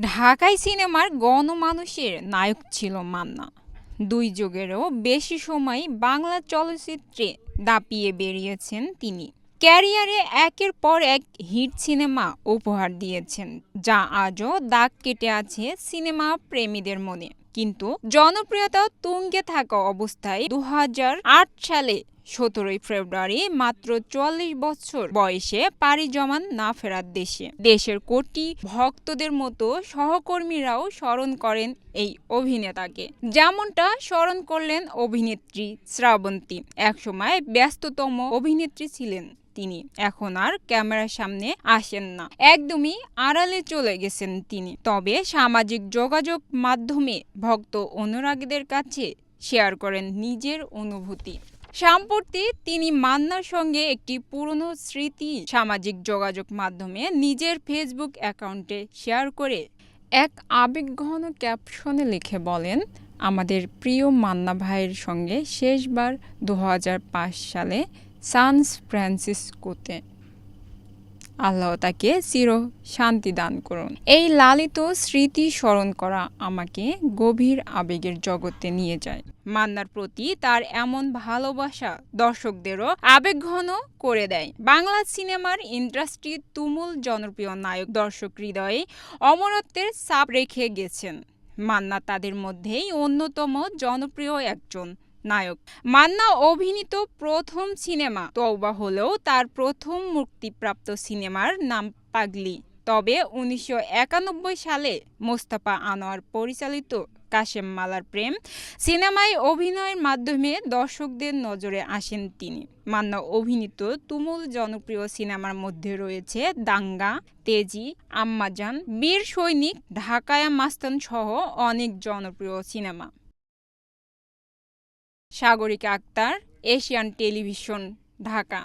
ঢাকাই সিনেমার গণমানুষের নায়ক ছিল মান্না। দুই যুগেরও বেশি সময় বাংলা চলচ্চিত্রে দাপিয়ে বেরিয়েছেন তিনি। ক্যারিয়ারে একের পর এক হিট সিনেমা উপহার দিয়েছেন, যা আজও দাগ কেটে আছে সিনেমা প্রেমীদের মনে। কিন্তু জনপ্রিয়তা তুঙ্গে থাকা অবস্থায় দু হাজার আট সালে সতেরোই ফেব্রুয়ারি মাত্র চুয়াল্লিশ বছর বয়সে পাড়ি জমান না ফেরার দেশে। দেশের কোটি ভক্তদের মতো সহকর্মীরাও স্মরণ করেন এই অভিনেতাকে। যেমনটা স্মরণ করলেন অভিনেত্রী শ্রাবন্তী। একসময় ব্যস্ততম অভিনেত্রী ছিলেন তিনি। এখন আর ক্যামেরার সামনে আসেন না। একদমই আড়ালে চলে গেছেন তিনি। তবে সামাজিক যোগাযোগ মাধ্যমে ভক্ত অনুরাগীদের কাছে শেয়ার করেন নিজের অনুভূতি। সম্প্রতি তিনি মান্নার সঙ্গে একটি পুরনো স্মৃতি সামাজিক যোগাযোগ মাধ্যমে নিজের ফেসবুক অ্যাকাউন্টে শেয়ার করে এক আবেগঘন ক্যাপশনে লিখে বলেন, আমাদের প্রিয় মান্না ভাইয়ের সঙ্গে শেষবার দু হাজার পাঁচ সালে সান ফ্রান্সিসকোতে আল্লাহ তাকে চির শান্তি দান করুন। এই লালিত স্মৃতি স্মরণ করা আমাকে গভীর আবেগের জগতে নিয়ে যায়। মান্নার প্রতি তার এমন ভালোবাসা দর্শকদেরও আবেগঘন করে দেয়। বাংলা সিনেমার ইন্ডাস্ট্রি তুমুল জনপ্রিয় নায়ক দর্শক হৃদয়ে অমরত্বের ছাপ রেখে গেছেন। মান্না তাদের মধ্যেই অন্যতম জনপ্রিয় একজন নায়ক। মান্না অভিনীত প্রথম সিনেমা তওবা হলেও তার প্রথম মুক্তিপ্রাপ্ত সিনেমার নাম পাগলি। তবে উনিশশো একানব্বই সালে মোস্তফা আনোয়ার পরিচালিত কাশেম মালার প্রেম। সিনেমায় অভিনয়ের মাধ্যমে দর্শকদের নজরে আসেন তিনি। মান্না অভিনীত তুমুল জনপ্রিয় সিনেমার মধ্যে রয়েছে দাঙ্গা, তেজি, আম্মাজান বীর সৈনিক, ঢাকায়া মাস্তান সহ অনেক জনপ্রিয় cinema. Sagarika Akter, Asian television, Dhaka.